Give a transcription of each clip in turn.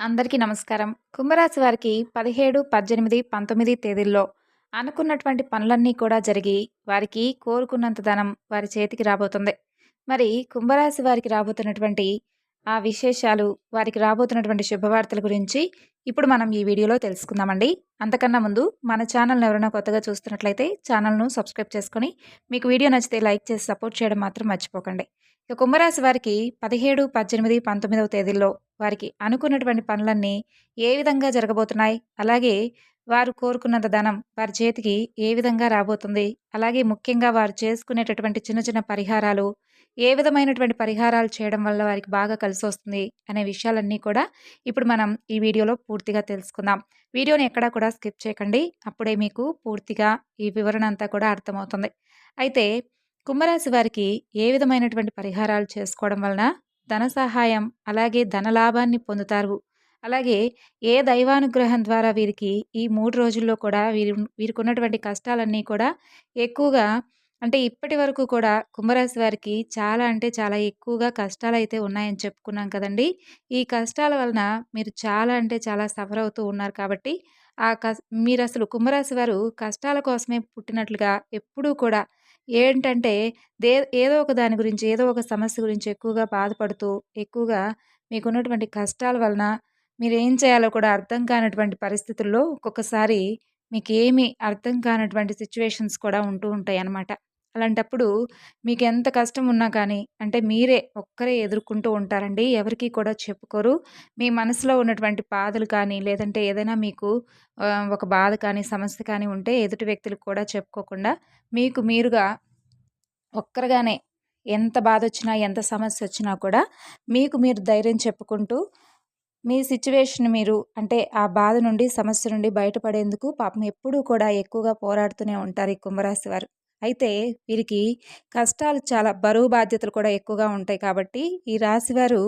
అందరికీ నమస్కారం. కుంభరాశి వారికి పదిహేడు పద్దెనిమిది పంతొమ్మిది తేదీల్లో అనుకున్నటువంటి పనులన్నీ కూడా జరిగి వారికి కోరుకున్నంత ధనం వారి చేతికి రాబోతుంది. మరి కుంభరాశి వారికి రాబోతున్నటువంటి ఆ విశేషాలు వారికి రాబోతున్నటువంటి శుభవార్తల గురించి ఇప్పుడు మనం ఈ వీడియోలో తెలుసుకుందామండి. అంతకన్నా ముందు మన ఛానల్ని ఎవరైనా కొత్తగా చూస్తున్నట్లయితే ఛానల్ను సబ్స్క్రైబ్ చేసుకొని మీకు వీడియో నచ్చితే లైక్ చేసి సపోర్ట్ చేయడం మాత్రం మర్చిపోకండి. ఇక కుంభరాశి వారికి పదిహేడు పద్దెనిమిది పంతొమ్మిదవ తేదీల్లో వారికి అనుకున్నటువంటి పనులన్నీ ఏ విధంగా జరగబోతున్నాయి? అలాగే వారు కోరుకున్నంత ధనం వారి చేతికి ఏ విధంగా రాబోతుంది? అలాగే ముఖ్యంగా వారు చేసుకునేటటువంటి చిన్న చిన్న పరిహారాలు ఏ విధమైనటువంటి పరిహారాలు చేయడం వల్ల వారికి బాగా కలిసి వస్తుంది అనే విషయాలన్నీ కూడా ఇప్పుడు మనం ఈ వీడియోలో పూర్తిగా తెలుసుకుందాం. వీడియోని ఎక్కడా కూడా స్కిప్ చేయకండి. అప్పుడే మీకు పూర్తిగా ఈ వివరణ అంతా కూడా అర్థమవుతుంది. అయితే కుంభరాశి వారికి ఏ విధమైనటువంటి పరిహారాలు చేసుకోవడం వలన ధన సహాయం అలాగే ధన లాభాన్ని పొందుతారు. అలాగే ఏ దైవానుగ్రహం ద్వారా వీరికి ఈ మూడు రోజుల్లో కూడా వీరి వీరికి ఉన్నటువంటి కష్టాలన్నీ కూడా ఎక్కువగా అంటే ఇప్పటి వరకు కూడా కుంభరాశి వారికి చాలా అంటే చాలా ఎక్కువగా కష్టాలు అయితే ఉన్నాయని చెప్పుకున్నాం కదండి. ఈ కష్టాల వలన మీరు చాలా అంటే చాలా సఫర్ అవుతూ ఉన్నారు కాబట్టి ఆ కస్ మీరు అసలు కుంభరాశి వారు కష్టాల కోసమే పుట్టినట్లుగా ఎప్పుడూ కూడా ఏంటంటే దే ఏదో ఒక దాని గురించి ఏదో ఒక సమస్య గురించి ఎక్కువగా బాధపడుతూ ఎక్కువగా మీకున్నటువంటి కష్టాల వలన మీరు ఏం చేయాలో కూడా అర్థం కానటువంటి పరిస్థితుల్లో ఒక్కొక్కసారి మీకు ఏమీ అర్థం కానటువంటి సిచ్యువేషన్స్ కూడా ఉంటూ ఉంటాయి అన్నమాట అలాంటప్పుడు మీకు ఎంత కష్టం ఉన్నా కానీ అంటే మీరే ఒక్కరే ఎదుర్కొంటూ ఉంటారండి. ఎవరికీ కూడా చెప్పుకోరు. మీ మనసులో ఉన్నటువంటి బాధలు కానీ లేదంటే ఏదైనా మీకు ఒక బాధ కానీ సమస్య కానీ ఉంటే ఎదుటి వ్యక్తులకు కూడా చెప్పుకోకుండా మీకు మీరుగా ఒక్కరిగానే ఎంత బాధ వచ్చినా ఎంత సమస్య వచ్చినా కూడా మీకు మీరు ధైర్యం చెప్పుకుంటూ మీ సిచ్యువేషన్ మీరు అంటే ఆ బాధ నుండి సమస్య నుండి బయటపడేందుకు పాపం ఎప్పుడూ కూడా ఎక్కువగా పోరాడుతూనే ఉంటారు ఈ కుంభరాశి వారు. అయితే వీరికి కష్టాలు చాలా బరువు బాధ్యతలు కూడా ఎక్కువగా ఉంటాయి కాబట్టి ఈ రాశివారు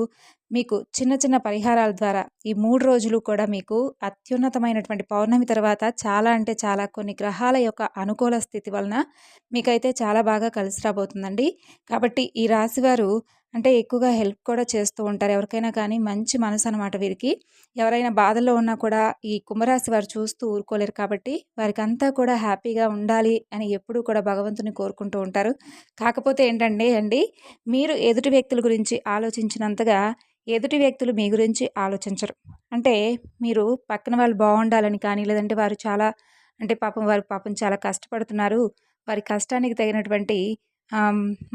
మీకు చిన్న చిన్న పరిహారాల ద్వారా ఈ మూడు రోజులు కూడా మీకు అత్యున్నతమైనటువంటి పౌర్ణమి తర్వాత చాలా అంటే చాలా కొన్ని గ్రహాల యొక్క అనుకూల స్థితి వలన మీకైతే చాలా బాగా కలిసి రాబోతుందండి. కాబట్టి ఈ రాశివారు అంటే ఎక్కువగా హెల్ప్ కూడా చేస్తూ ఉంటారు. ఎవరికైనా కానీ మంచి మనసు అనమాట వీరికి. ఎవరైనా బాధల్లో ఉన్నా కూడా ఈ కుంభరాశి వారు చూస్తూ ఊరుకోలేరు కాబట్టి వారికి అంతా కూడా హ్యాపీగా ఉండాలి అని ఎప్పుడూ కూడా భగవంతుని కోరుకుంటూ ఉంటారు. కాకపోతే ఏంటంటే అండి మీరు ఎదుటి వ్యక్తుల గురించి ఆలోచించినంతగా ఎదుటి వ్యక్తులు మీ గురించి ఆలోచించరు. అంటే మీరు పక్కన వాళ్ళు బాగుండాలని కానీ లేదంటే వారు చాలా అంటే పాపం వారు పాపం చాలా కష్టపడుతున్నారు. వారి కష్టానికి తగినటువంటి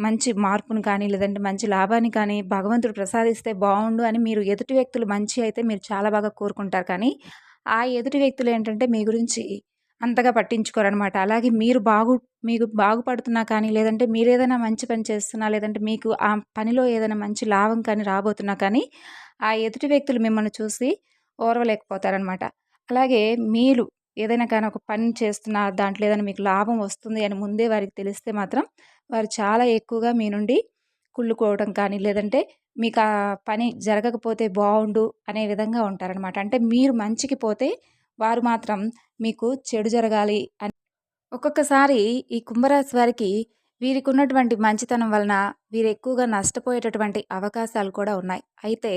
మంచి మార్పును కానీ లేదంటే మంచి లాభాన్ని కానీ భగవంతుడు ప్రసాదిస్తే బాగుండు అని మీరు ఎదుటి వ్యక్తులు మంచి అయితే మీరు చాలా బాగా కోరుకుంటారు. కానీ ఆ ఎదుటి వ్యక్తులు ఏంటంటే మీ గురించి అంతగా పట్టించుకోరనమాట అలాగే మీరు బాగు మీకు బాగుపడుతున్నా కానీ లేదంటే మీరు ఏదైనా మంచి పని చేస్తున్నా లేదంటే మీకు ఆ పనిలో ఏదైనా మంచి లాభం కానీ రాబోతున్నా కానీ ఆ ఎదుటి వ్యక్తులు మిమ్మల్ని చూసి ఓర్వలేకపోతారనమాట అలాగే మీరు ఏదైనా కానీ ఒక పని చేస్తున్నా దాంట్లో ఏదైనా మీకు లాభం వస్తుంది అని ముందే వారికి తెలిస్తే మాత్రం వారు చాలా ఎక్కువగా మీ నుండి కుళ్ళుకోవడం కానీ లేదంటే మీకు ఆ పని జరగకపోతే బాగుండు అనే విధంగా ఉంటారనమాట అంటే మీరు మంచికి పోతే వారు మాత్రం మీకు చెడు జరగాలి అని. ఒక్కొక్కసారి ఈ కుంభరాశి వారికి వీరికి ఉన్నటువంటి మంచితనం వలన వీరు ఎక్కువగా నష్టపోయేటటువంటి అవకాశాలు కూడా ఉన్నాయి. అయితే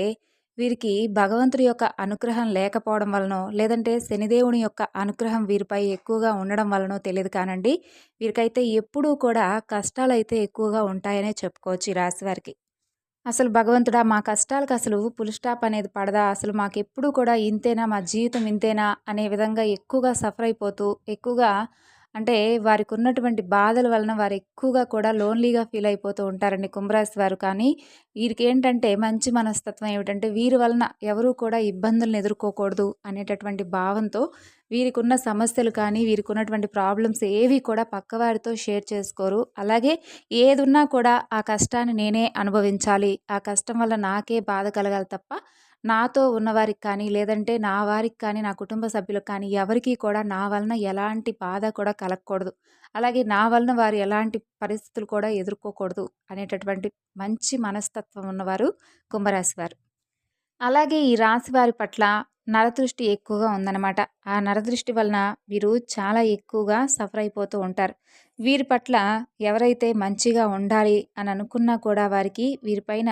వీరికి భగవంతుడి యొక్క అనుగ్రహం లేకపోవడం వలనో లేదంటే శనిదేవుని యొక్క అనుగ్రహం వీరిపై ఎక్కువగా ఉండడం వలనో తెలియదు కానండి. వీరికైతే ఎప్పుడూ కూడా కష్టాలు అయితే ఎక్కువగా ఉంటాయనే చెప్పుకోవచ్చు ఈ రాశి వారికి. అసలు భగవంతుడా మా కష్టాలకు అసలు పుల్ స్టాప్ అనేది పడదా? అసలు మాకు ఎప్పుడు కూడా ఇంతేనా? మా జీవితం ఇంతేనా? అనే విధంగా ఎక్కువగా సఫర్ అయిపోతూ ఎక్కువగా అంటే వారికి ఉన్నటువంటి బాధల వలన వారు ఎక్కువగా కూడా లోన్లీగా ఫీల్ అయిపోతూ ఉంటారండి కుంభరాశి వారు. కానీ వీరికి ఏంటంటే మంచి మనస్తత్వం ఏమిటంటే వీరి వలన ఎవరూ కూడా ఇబ్బందులను ఎదుర్కోకూడదు అనేటటువంటి భావంతో వీరికి ఉన్న సమస్యలు కానీ వీరికి ఉన్నటువంటి ప్రాబ్లమ్స్ ఏవి కూడా పక్కవారితో షేర్ చేసుకోరు. అలాగే ఏదున్నా కూడా ఆ కష్టాన్ని నేనే అనుభవించాలి. ఆ కష్టం వల్ల నాకే బాధ కలగాలి తప్ప నాతో ఉన్నవారికి కానీ లేదంటే నా వారికి కానీ నా కుటుంబ సభ్యులకు కానీ ఎవరికీ కూడా నా వలన ఎలాంటి బాధ కూడా కలగకూడదు. అలాగే నా వలన వారు ఎలాంటి పరిస్థితులు కూడా ఎదుర్కోకూడదు అనేటటువంటి మంచి మనస్తత్వం ఉన్నవారు కుంభరాశి వారు. అలాగే ఈ రాశి వారి పట్ల నరదృష్టి ఎక్కువగా ఉందన్నమాట. ఆ నరదృష్టి వలన వీరు చాలా ఎక్కువగా సఫర్ అయిపోతూ ఉంటారు. వీరి పట్ల ఎవరైతే మంచిగా ఉండాలి అని అనుకున్నా కూడా వారికి వీరిపైన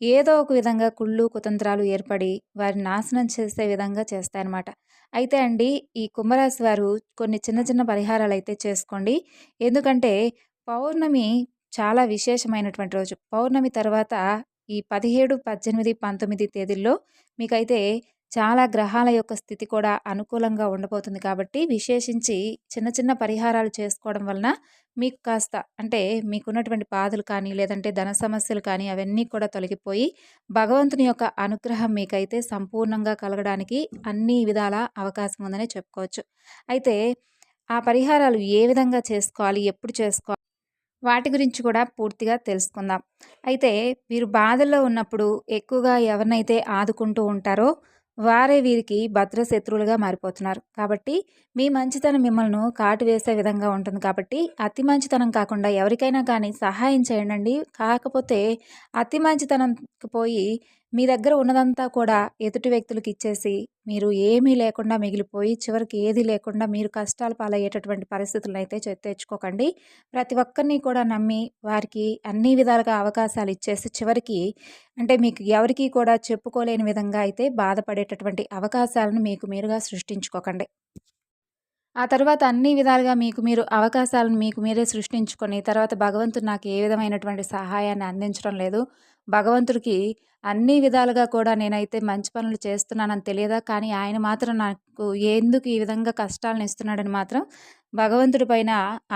ఏదో ఒక విధంగా కుళ్ళు కుతంత్రాలు ఏర్పడి వారిని నాశనం చేసే విధంగా చేస్తాయన్నమాట. అయితే అండి ఈ కుంభరాశి వారు కొన్ని చిన్న చిన్న పరిహారాలు అయితే చేసుకోండి. ఎందుకంటే పౌర్ణమి చాలా విశేషమైనటువంటి రోజు. పౌర్ణమి తర్వాత ఈ పదిహేడు పద్దెనిమిది పంతొమ్మిది తేదీల్లో మీకైతే చాలా గ్రహాల యొక్క స్థితి కూడా అనుకూలంగా ఉండబోతుంది కాబట్టి విశేషించి చిన్న చిన్న పరిహారాలు చేసుకోవడం వలన మీకు కాస్త అంటే మీకున్నటువంటి బాధలు కానీ లేదంటే ధన సమస్యలు కానీ అవన్నీ కూడా తొలగిపోయి భగవంతుని యొక్క అనుగ్రహం మీకైతే సంపూర్ణంగా కలగడానికి అన్ని విధాల అవకాశం ఉందని చెప్పుకోవచ్చు. అయితే ఆ పరిహారాలు ఏ విధంగా చేసుకోవాలి ఎప్పుడు చేసుకోవాలి వాటి గురించి కూడా పూర్తిగా తెలుసుకుందాం. అయితే మీరు బాధల్లో ఉన్నప్పుడు ఎక్కువగా ఎవరినైతే ఆదుకుంటూ ఉంటారో వారే వీరికి భద్రశత్రువులుగా మారిపోతున్నారు. కాబట్టి మీ మంచితనం మిమ్మల్ని కాటు వేసే విధంగా ఉంటుంది. కాబట్టి అతి మంచితనం కాకుండా ఎవరికైనా కానీ సహాయం చేయండి కాకపోతే అతి మంచితనంకి పోయి మీ దగ్గర ఉన్నదంతా కూడా ఎదుటి వ్యక్తులకు ఇచ్చేసి మీరు ఏమీ లేకుండా మిగిలిపోయి చివరికి ఏది లేకుండా మీరు కష్టాలు పాలయ్యేటటువంటి పరిస్థితులను అయితే తెచ్చుకోకండి. ప్రతి ఒక్కరిని కూడా నమ్మి వారికి అన్ని విధాలుగా అవకాశాలు ఇచ్చేసి చివరికి అంటే మీకు ఎవరికి కూడా చెప్పుకోలేని విధంగా అయితే బాధపడేటటువంటి అవకాశాలను మీకు మీరుగా సృష్టించుకోకండి. ఆ తర్వాత అన్ని విధాలుగా మీకు మీరు అవకాశాలను మీకు మీరే సృష్టించుకొని తర్వాత భగవంతుడు నాకు ఏ విధమైనటువంటి సహాయాన్ని అందించడం లేదు. భగవంతుడికి అన్ని విధాలుగా కూడా నేనైతే మంచి పనులు చేస్తున్నానని తెలియదా? కానీ ఆయన మాత్రం నాకు ఎందుకు ఈ విధంగా కష్టాలను ఇస్తున్నాడని మాత్రం భగవంతుడి పైన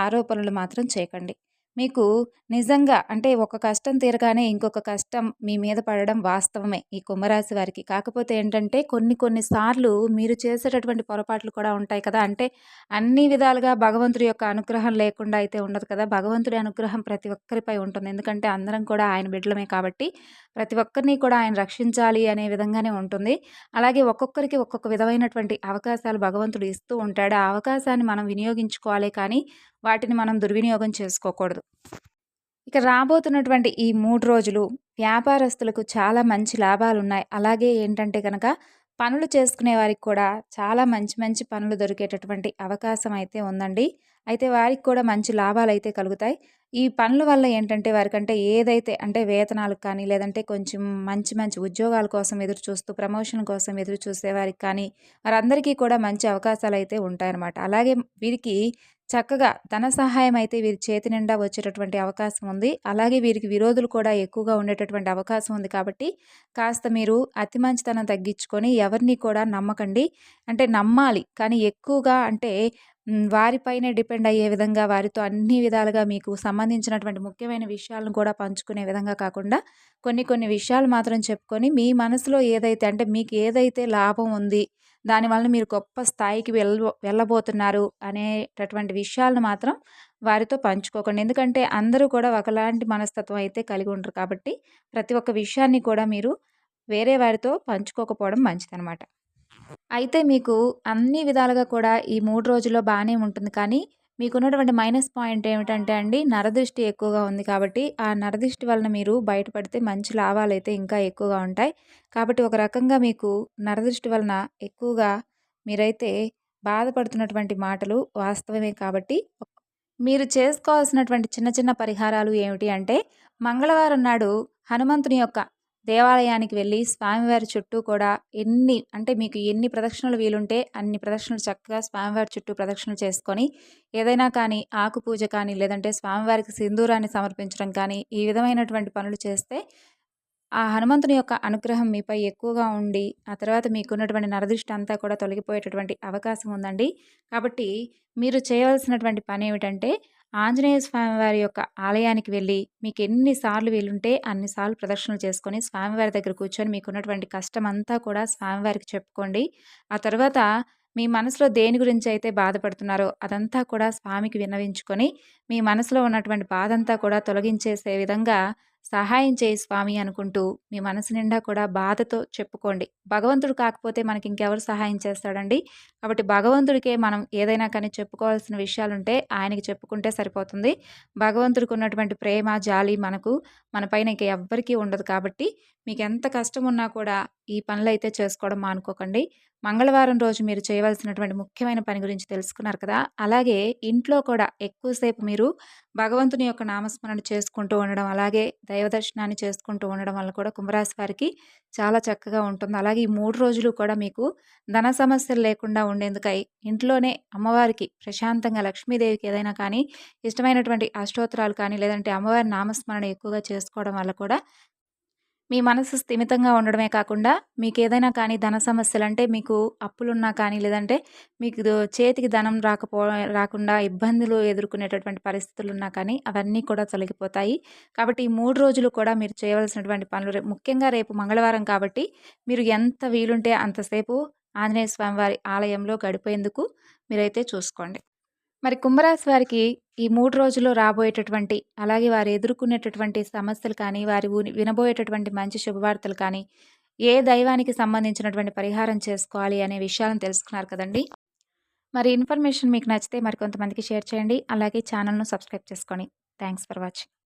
ఆరోపణలు మాత్రం చేయకండి. మీకు నిజంగా అంటే ఒక కష్టం తీరగానే ఇంకొక కష్టం మీ మీద పడడం వాస్తవమే ఈ కుంభరాశి వారికి. కాకపోతే ఏంటంటే కొన్ని కొన్ని సార్లు మీరు చేసేటటువంటి పొరపాట్లు కూడా ఉంటాయి కదా. అంటే అన్ని విధాలుగా భగవంతుడి యొక్క అనుగ్రహం లేకుండా అయితే ఉండదు కదా. భగవంతుడి అనుగ్రహం ప్రతి ఒక్కరిపై ఉంటుంది. ఎందుకంటే అందరం కూడా ఆయన బిడ్డలమే కాబట్టి ప్రతి ఒక్కరిని కూడా ఆయన రక్షించాలి అనే విధంగానే ఉంటుంది. అలాగే ఒక్కొక్కరికి ఒక్కొక్క విధమైనటువంటి అవకాశాలు భగవంతుడు ఇస్తూ ఉంటాడు. ఆ అవకాశాన్ని మనం వినియోగించుకోవాలి కానీ వాటిని మనం దుర్వినియోగం చేసుకోకూడదు. ఇక రాబోతున్నటువంటి ఈ మూడు రోజులు వ్యాపారస్తులకు చాలా మంచి లాభాలు ఉన్నాయి అలాగే ఏంటంటే కనుక పనులు చేసుకునే వారికి కూడా చాలా మంచి మంచి పనులు దొరికేటటువంటి అవకాశం అయితే ఉందండి. అయితే వారికి కూడా మంచి లాభాలు అయితే కలుగుతాయి. ఈ పనుల వల్ల ఏంటంటే వారికంటే ఏదైతే అంటే వేతనాలకు కానీ లేదంటే కొంచెం మంచి మంచి ఉద్యోగాల కోసం ఎదురు చూస్తూ ప్రమోషన్ కోసం ఎదురు చూసే వారికి కానీ వారందరికీ కూడా మంచి అవకాశాలు అయితే ఉంటాయన్నమాట. అలాగే వీరికి చక్కగా ధన సహాయం అయితే వీరి చేతి నిండా వచ్చేటటువంటి అవకాశం ఉంది. అలాగే వీరికి విరోధులు కూడా ఎక్కువగా ఉండేటటువంటి అవకాశం ఉంది కాబట్టి కాస్త మీరు అతి మంచితనం తగ్గించుకొని ఎవరిని కూడా నమ్మకండి. అంటే నమ్మాలి కానీ ఎక్కువగా అంటే వారిపైనే డిపెండ్ అయ్యే విధంగా వారితో అన్ని విధాలుగా మీకు సంబంధించినటువంటి ముఖ్యమైన విషయాలను కూడా పంచుకునే విధంగా కాకుండా కొన్ని కొన్ని విషయాలు మాత్రం చెప్పుకొని మీ మనసులో ఏదైతే అంటే మీకు ఏదైతే లాభం ఉంది దానివల్ల మీరు గొప్ప స్థాయికి వెళ్ళ వెళ్ళబోతున్నారు అనేటటువంటి విషయాలను మాత్రం వారితో పంచుకోకండి. ఎందుకంటే అందరూ కూడా ఒకలాంటి మనస్తత్వం అయితే కలిగి ఉంటారు కాబట్టి ప్రతి ఒక్క విషయాన్ని కూడా మీరు వేరే వారితో పంచుకోకపోవడం మంచిదనమాట అయితే మీకు అన్ని విధాలుగా కూడా ఈ మూడు రోజుల్లో బాగానే ఉంటుంది. కానీ మీకున్నటువంటి మైనస్ పాయింట్ ఏమిటంటే అండి నరదృష్టి ఎక్కువగా ఉంది కాబట్టి ఆ నరదృష్టి వలన మీరు బయటపడితే మంచి లాభాలు అయితే ఇంకా ఎక్కువగా ఉంటాయి. కాబట్టి ఒక రకంగా మీకు నరదృష్టి వలన ఎక్కువగా మీరైతే బాధపడుతున్నటువంటి మాటలు వాస్తవమే కాబట్టి మీరు చేసుకోవాల్సినటువంటి చిన్న చిన్న పరిహారాలు ఏమిటి అంటే మంగళవారం నాడు హనుమంతుని యొక్క దేవాలయానికి వెళ్ళి స్వామివారి చుట్టూ కూడా ఎన్ని అంటే మీకు ఎన్ని ప్రదక్షిణలు వీలుంటే అన్ని ప్రదక్షిణలు చక్కగా స్వామివారి చుట్టూ ప్రదక్షిణలు చేసుకొని ఏదైనా కానీ ఆకు పూజ కానీ లేదంటే స్వామివారికి సింధూరాన్ని సమర్పించడం కానీ ఈ విధమైనటువంటి పనులు చేస్తే ఆ హనుమంతుని యొక్క అనుగ్రహం మీపై ఎక్కువగా ఉండి ఆ తర్వాత మీకున్నటువంటి నరదృష్టి అంతా కూడా తొలగిపోయేటటువంటి అవకాశం ఉందండి. కాబట్టి మీరు చేయవలసినటువంటి పని ఏమిటంటే ఆంజనేయ స్వామివారి యొక్క ఆలయానికి వెళ్ళి మీకు ఎన్నిసార్లు వీలుంటే అన్నిసార్లు ప్రదర్శనలు చేసుకొని స్వామివారి దగ్గర కూర్చొని మీకున్నటువంటి కష్టం అంతా కూడా స్వామివారికి చెప్పుకోండి. ఆ తర్వాత మీ మనసులో దేని గురించి అయితే బాధపడుతున్నారో అదంతా కూడా స్వామికి విన్నవించుకొని మీ మనసులో ఉన్నటువంటి బాధ అంతా కూడా తొలగించేసే విధంగా సహాయం చేయి స్వామి అనుకుంటూ మీ మనసు నిండా కూడా బాధతో చెప్పుకోండి. భగవంతుడు కాకపోతే మనకి ఇంకెవరు సహాయం చేస్తాడండి? కాబట్టి భగవంతుడికే మనం ఏదైనా కానీ చెప్పుకోవాల్సిన విషయాలుంటే ఆయనకి చెప్పుకుంటే సరిపోతుంది. భగవంతుడికి ఉన్నటువంటి ప్రేమ జాలి మనకు మన పైన ఇంక ఎవ్వరికీ ఉండదు కాబట్టి మీకు ఎంత కష్టం ఉన్నా కూడా ఈ పనులైతే చేసుకోవడం మానుకోకండి. మంగళవారం రోజు మీరు చేయవలసినటువంటి ముఖ్యమైన పని గురించి తెలుసుకున్నారు కదా! అలాగే ఇంట్లో కూడా ఎక్కువసేపు మీరు భగవంతుని యొక్క నామస్మరణ చేసుకుంటూ ఉండడం, అలాగే దైవ దర్శనాన్ని చేసుకుంటూ ఉండడం వల్ల కూడా కుంభరాశి వారికి చాలా చక్కగా ఉంటుంది. అలాగే ఈ మూడు రోజులు కూడా మీకు ధన సమస్యలు లేకుండా ఉండేందుకై ఇంట్లోనే అమ్మవారికి ప్రశాంతంగా లక్ష్మీదేవికి ఏదైనా కానీ ఇష్టమైనటువంటి అష్టోత్తరాలు కానీ, లేదంటే అమ్మవారి నామస్మరణ ఎక్కువగా చేసుకోవడం వల్ల కూడా మీ మనసు స్థిమితంగా ఉండడమే కాకుండా మీకు ఏదైనా కానీ ధన సమస్యలు అంటే మీకు అప్పులున్నా కానీ లేదంటే మీకు చేతికి ధనం రాకపో రాకుండా ఇబ్బందులు ఎదుర్కొనేటటువంటి పరిస్థితులు ఉన్నా కానీ అవన్నీ కూడా తొలగిపోతాయి. కాబట్టి ఈ మూడు రోజులు కూడా మీరు చేయవలసినటువంటి పనులు ముఖ్యంగా రేపు మంగళవారం కాబట్టి మీరు ఎంత వీలుంటే అంతసేపు ఆంజనేయ స్వామివారి ఆలయంలో గడిపేందుకు మీరైతే చూసుకోండి. మరి కుంభరాశి వారికి ఈ మూడు రోజుల్లో రాబోయేటటువంటి అలాగే వారు ఎదుర్కొనేటటువంటి సమస్యలు కానీ, వారి వినబోయేటటువంటి మంచి శుభవార్తలు కానీ, ఏ దైవానికి సంబంధించినటువంటి పరిహారం చేసుకోవాలి అనే విషయాలను తెలుసుకున్నారు కదండీ! మరి ఇన్ఫర్మేషన్ మీకు నచ్చితే మరికొంతమందికి షేర్ చేయండి. అలాగే ఛానల్‌ను సబ్స్క్రైబ్ చేసుకోండి. Thanks for watching.